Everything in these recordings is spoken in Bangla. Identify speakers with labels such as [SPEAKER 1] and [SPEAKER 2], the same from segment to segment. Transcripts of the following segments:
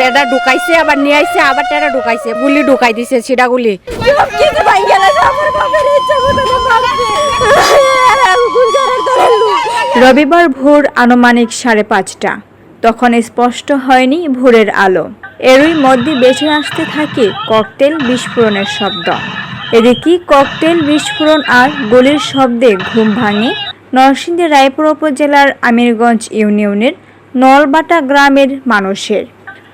[SPEAKER 1] টেডা ঢুকাইছে, আবার নিয়ে আইছে, আবার টেডা ঢুকাইছে। গুলি ঢুকাই দিছে সিডা গুলি
[SPEAKER 2] রবিবার ভোর আনুমানিক সাড়ে পাঁচটা। তখন স্পষ্ট হয়নি ভোরের আলো। এরই মধ্যে বেঁচে আসতে থাকে ককটেল বিস্ফোরণের শব্দ। এদিকে ককটেল বিস্ফোরণ আর গুলির শব্দে ঘুম ভাঙে নরসিংদী রায়পুর উপজেলার আমিরগঞ্জ ইউনিয়নের নলবাটা গ্রামের মানুষের।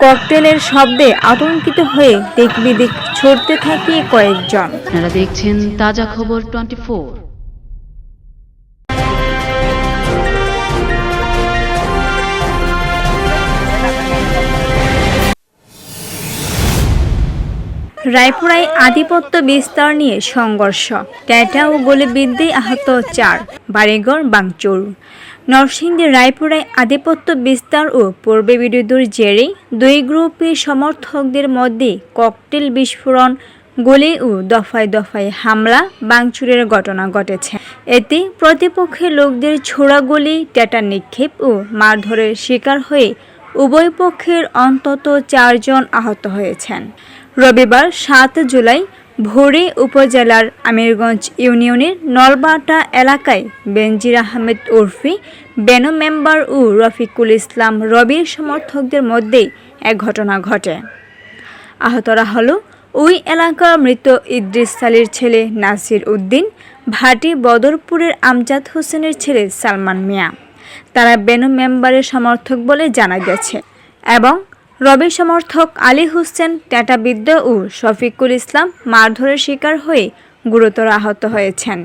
[SPEAKER 2] ককটেলের শব্দে আতঙ্কিত হয়ে দিক বিদিক ছুটতে থাকে কয়েকজন।
[SPEAKER 3] আপনারা দেখছেন তাজা খবর টোয়েন্টি
[SPEAKER 2] রায়পুরায় আধিপত্য বিস্তার নিয়ে সংঘর্ষ। ক্যাটা ও গুলিবিদ্যে আহত চার। বাড়িঘর বাংচুর। নরসিংদী রায়পুরায় আধিপত্য বিস্তার ও পূর্বে বিরোধীর জেরে দুই গ্রুপের সমর্থকদের মধ্যে ককটেল বিস্ফোরণ, গুলি ও দফায় দফায় হামলা বাংচুরের ঘটনা ঘটেছে। এতে প্রতিপক্ষের লোকদের ছোড়া গুলি ট্যাটা নিক্ষেপ ও মারধরের শিকার হয়ে উভয় পক্ষের অন্তত চারজন আহত হয়েছেন। রবিবার সাত জুলাই ভোরে উপজেলার আমিরগঞ্জ ইউনিয়নের নলবাটা এলাকায় বেনজির আহমেদ উর্ফি বেনু মেম্বার ও রফিকুল ইসলাম রবির সমর্থকদের মধ্যে এক ঘটনা ঘটে। আহতরা হলো ওই এলাকার মৃত ইদ্রিস সালির ছেলে নাসির উদ্দিন, ভাটি বদরপুরের আমজাদ হোসেনের ছেলে সালমান মিয়া। তারা বেনু মেম্বারের সমর্থক বলে জানা গেছে এবং রবি সমর্থক আলী হোসেন ট্যাটাবিদ্য ও শফিকুল ইসলাম মারধরের শিকার হয়ে গুরুতর আহত হয়েছেন।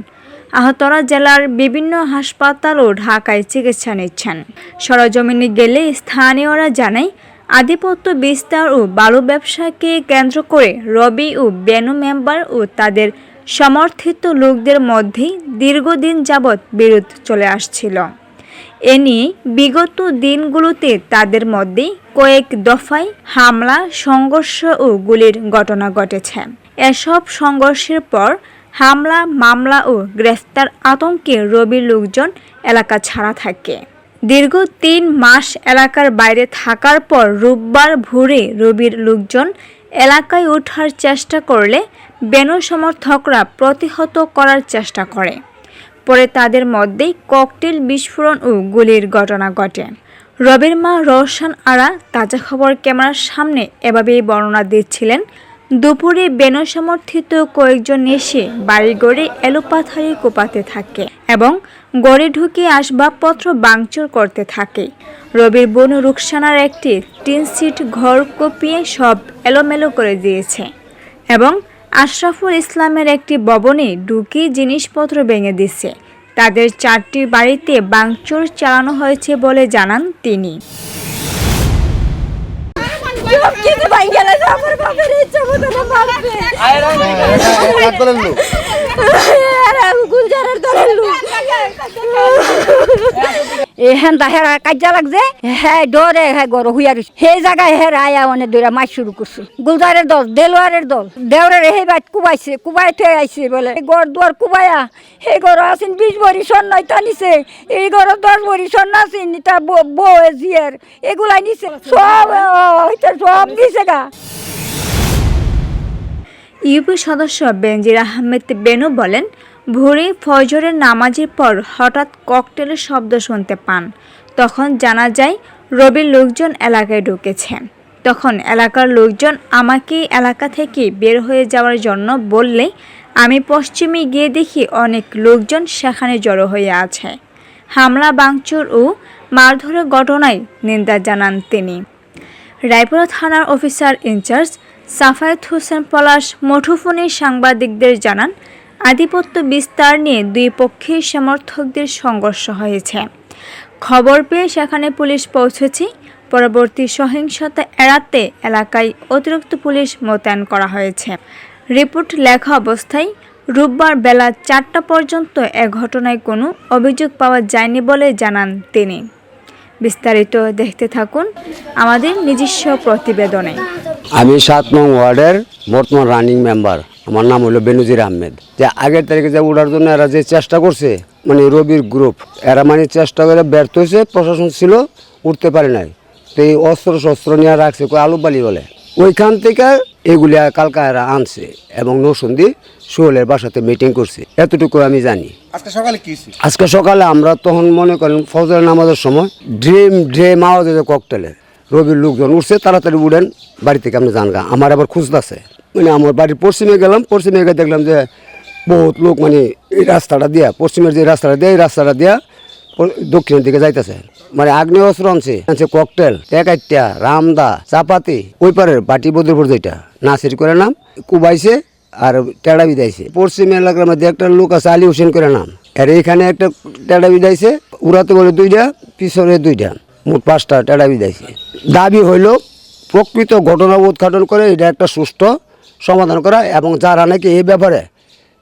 [SPEAKER 2] আহতরা জেলার বিভিন্ন হাসপাতাল ও ঢাকায় চিকিৎসা নিচ্ছেন। সরজমিনে গেলে স্থানীয়রা জানায়, আধিপত্য বিস্তার ও বালু ব্যবসাকে কেন্দ্র করে রবি ও বেনু মেম্বার ও তাদের সমর্থিত লোকদের মধ্যেই দীর্ঘদিন যাবৎ বিরোধ চলে আসছিল। এ নিয়ে বিগত দিনগুলোতে তাদের মধ্যে কয়েক দফায় হামলা, সংঘর্ষ ও গুলির ঘটনা ঘটেছে। এসব সংঘর্ষের পর হামলা, মামলা ও গ্রেফতার আতঙ্কে রবির লোকজন এলাকা ছাড়া থাকে। দীর্ঘ তিন মাস এলাকার বাইরে থাকার পর রোববার ভোরে রবির লোকজন এলাকায় ওঠার চেষ্টা করলে বেনু সমর্থকরা প্রতিহত করার চেষ্টা করে। পরে তাদের মধ্যেই ককটেল বিস্ফোরণ ও গুলির ঘটনা ঘটে। রবির মা রওশন আরা তাজা খবর ক্যামেরার সামনে এভাবেই বর্ণনা দিচ্ছিলেন। দুপুরে বেনু সমর্থিত কয়েকজন এসে বাড়ি বাড়িঘরে এলোপাথারি কোপাতে থাকে এবং গড়ে ঢুকে আসবাবপত্র বাংচুর করতে থাকে। রবির বোন রুকসানার একটি টিন সিট ঘর কপিয়ে সব এলোমেলো করে দিয়েছে এবং আশরাফুল ইসলামের একটি ভবনে ঢুকে জিনিসপত্র ভেঙে দিচ্ছে তাদের চারটি বাড়িতে বাংচুর চালানো হয়েছে বলে জানান তিনি
[SPEAKER 1] এহেন হেরা কাজা লাগছে? হ্যাঁ ডরে হ্যাঁ গর হুইয়া রইছে সেই জায়গায় হেরা আয়া অনেক দৌড়া মাছ শুরু করছে। গুলজারের দল, দেলোয়ারের দল, দেওরের সেই বাইত কুবাইছে, কুবাই থয়ে আইছে বলে। গড় দুয়ার কুবাইয়া সেই ঘর আছেন বিশ ভরি স্বর্ণ টানিছে এই ঘর দশ ভরি স্বর্ণ আছেন তা বউ জিয়ের এগুলাই নিছে। সব সব দিছে গা।
[SPEAKER 2] ইউপি সদস্য বেনজির আহমেদ বেনু বলেন ভোরে ফজরের নামাজের পর হঠাৎ ককটেলের শব্দ শুনতে পান। তখন জানা যায়, রবির লোকজন এলাকায় ঢুকেছে। তখন এলাকার লোকজন আমাকে এলাকা থেকে বের হয়ে যাওয়ার জন্য বললে, আমি পশ্চিমে গিয়ে দেখি অনেক লোকজন সেখানে জড়ো হয়ে আছে। হামলা বাংচুর ও মারধরের ঘটনায় নিন্দা জানান তিনি। রায়পুরা থানার officer in charge Safayet Hossain Palash মুঠোফোনে সাংবাদিকদের জানান আধিপত্য বিস্তার নিয়ে দুই পক্ষের সমর্থকদের সংঘর্ষ হয়েছে। খবর পেয়ে সেখানে পুলিশ পৌঁছেছে। পরবর্তী সহিংসতা এড়াতে এলাকায় অতিরিক্ত পুলিশ মোতায়েন করা হয়েছে। রিপোর্ট লেখা অবস্থায় রোববার বেলা চারটা পর্যন্ত এ ঘটনায় কোনো অভিযোগ পাওয়া যায়নি বলে জানান তিনি। বিস্তারিত দেখতে থাকুন আমাদের নিজস্ব প্রতিবেদনে।
[SPEAKER 4] আমি সাত নং ওয়ার্ডের বর্তমান রানিং মেম্বার। আমার নাম হলো বেনজির আহমেদ। যে আগের তারিখে যে উঠার জন্য এরা যে চেষ্টা করছে মানে রবির গ্রুপ এরা মানে চেষ্টা করে ব্যর্থ হয়েছে প্রশাসন ছিল উঠতে পারে নাই। তো এই অস্ত্র শস্ত্র নিয়ে রাখছে কই আলু বালি বলে। ওইখান থেকে এগুলি কালকা এরা আনছে এবং নসুন্দি সোহেলের বাসাতে মিটিং করছে। এতটুকু আমি জানি।
[SPEAKER 5] আজকে সকালে কি
[SPEAKER 4] আজকে সকালে আমরা তখন মনে করেন ফজরের নামাজের সময় ড্রিম ড্রেম আওয়াজ হয়েছে ককটেলের রবির লোকজন উঠছে তাড়াতাড়ি উঠেন বাড়ি থেকে আপনি জানগা। আমার আবার খুঁজতেছে মানে আমার বাড়ির পশ্চিমে গেলাম, পশ্চিমে গিয়ে দেখলাম যে বহুত লোক মানে এই রাস্তাটা দিয়া, পশ্চিমের যে রাস্তাটা দিয়ে, এই রাস্তাটা দিয়া দক্ষিণের দিকে যাইতেছে। মানে আগ্নেয় অস্ত্র আনছে আনছে ককটেল টেকাইটা রামদা, চাপাতি, ওই পারের বাটি বদরপুর যেটা, নাসির করে নাম, কুবাইছে আর টেড়া বিদাইছে। পশ্চিম এলাকার মধ্যে একটা লোক আছে আলী হোসেন করে নাম। আর এইখানে একটা টেড়া বিদাইছে, উড়াতে বলে দুইটা, পিছনে দুইটা, মোট পাঁচটা টেড়া বিদাইছে। দাবি হইল, প্রকৃত ঘটনা উদ্ঘাটন করে, এটা একটা সুষ্ঠু সমাধান করা এবং যারা নাকি এই ব্যাপারে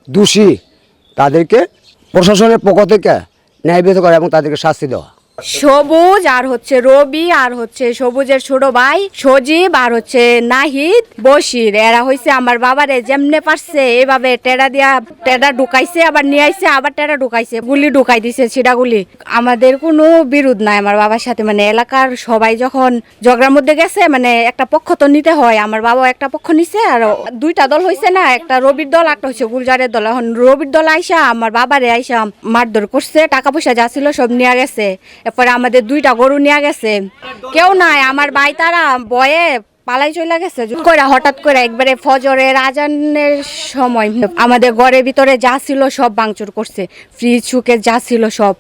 [SPEAKER 4] দোষী, তাদেরকে প্রশাসনের পক্ষ থেকে ন্যায় করা এবং তাদেরকে শাস্তি দেওয়া।
[SPEAKER 6] সবুজ, আর হচ্ছে রবি, আর হচ্ছে সবুজের ছোট ভাই সজীব, আর হচ্ছে নাহিদ বশির। এরা হইছে আমার বাবারে যেমনে পারছে, এভাবে টেরা দিয়া টেরা ঢুকাইছে, আবার নিয়ে আইছে, আবার টেরা ঢুকাইছে, গুলি ঢুকাই দিছে ছিটাগুলি আমাদের কোনো বিরোধ নাই আমার বাবার সাথে মানে এলাকার সবাই যখন ঝগড়ার মধ্যে গেছে মানে একটা পক্ষ তো নিতে হয়, আমার বাবা একটা পক্ষ নিছে, আর দুইটা দল হইছে না, একটা রবির দল, একটা হচ্ছে গুলজারের দল। এখন রবির দল আইসা, আমার বাবারে আইসা মারধর করছে, টাকা পয়সা যা ছিল সব নিয়ে গেছে। এরপরে আমাদের দুইটা গরু নিয়ে গেছে। কেউ নাই আমার ভাই তারা বয়ে পালাই চলে গেছে? করে হঠাৎ করে একবারে ফজরের আজানের সময় আমাদের ঘরের ভিতরে যা ছিল সব ভাঙচুর করছে। ফ্রিজ সুকে যা ছিল সব।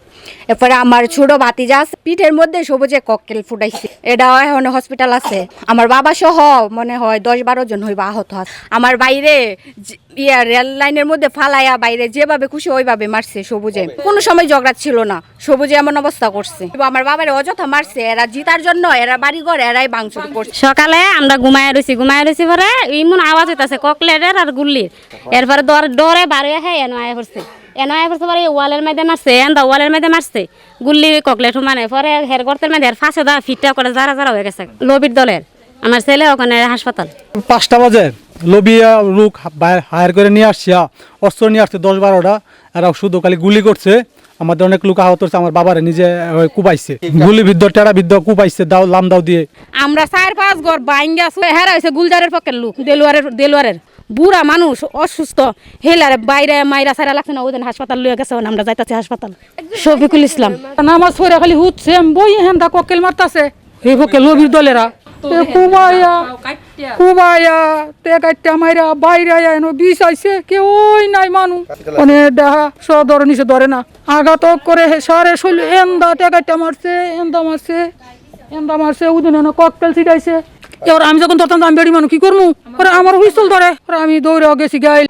[SPEAKER 6] এরপরে আমার ছোট ভাতিজা আছে, পিঠের মধ্যে সবুজে ককটেল ফুটাইছে। এটা এখন হসপিটাল আছে। আমার বাবা সহ মনে হয় দশ বারো জন হইবা আহত আমার বাইরে যে- ইয়া রেল লাইনের মধ্যে ফালাইয়া বাইরে যেভাবে খুশি ওইভাবে মারছে সবুজে। কোনো সময় ঝগড়া ছিল না। সবুজে এমন অবস্থা করছে। আমার বাবারে অযথা মারছে। এরা জিতার জন্য এরা বাড়ি ঘর এরাই ভাঙচুর করছে।
[SPEAKER 7] সকালে আমরা ঘুমায় রয়েছি ঘুমায় রয়েছি পরে ইমন আওয়াজ হইতাছে, ককলেটের আর গুল্লির। এরপরে দর ডরে বাড়ি আহে এন আয় পড়ছে। এনো আয় পড়ছে পরে ওয়ালের মধ্যে মারছে এন্দা ওয়ালের মধ্যে মারছে। গুল্লি ককলেট মানে পরে হের গর্তের মধ্যে ফাঁসে দা ফিটটা করে যারা যারা হয়ে গেছে লবির দলের। আমার ছেলে ওখানে হাসপাতাল।
[SPEAKER 8] পাঁচটা বাজে লবিয়া লোক হায়ার করে নিয়ে আসছে অস্ত্র নিয়ে আসছে দশ বারোটা। এরা শুধু খালি গুলি করছে আমাদের অনেক লোক আহত হচ্ছে আমার বাবারে নিজে কুপাইছে। গুলি বিদ্ধ টেরা বিদ্ধ কুপাইছে দাও লাম দাও দিয়ে।
[SPEAKER 7] আমরা চার পাঁচ ঘর বাইঙ্গা হেরা হয়েছে গুলজারের পক্ষের লোক দেলুয়ারের দেলুয়ারের। বুড়া মানুষ অসুস্থ হেলারে বাইরে মাইরা সারা লাগছে না ওদের হাসপাতাল লইয়া গেছে আমরা যাইতাছি হাসপাতাল। শফিকুল ইসলাম।
[SPEAKER 9] নামাজ পড়ে খালি হুচ্ছে বই হেন্দা ককেল মারতাছে। এই পক্ষে লবির দলেরা। এ কুবাইয়া তে কাটটা মাইরা বাইরে এনো বিষ আইছে, কেউই নাই মানু। মানে দেহা সদর নিচে ধরে না। আঘাত করে সারে শৈল, এন্দা তে কাটটা মারছে, এন্দা মারছে এন্দা মারছে, উদিন এনে ককটেল ছিটাইছে। এবার আমি যখন ধরতাম আমি বেড়ি মানুষ কি করব ওরা আমার হুইসল ধরে। ওরা আমি দৌড়ে গেছি গাইল।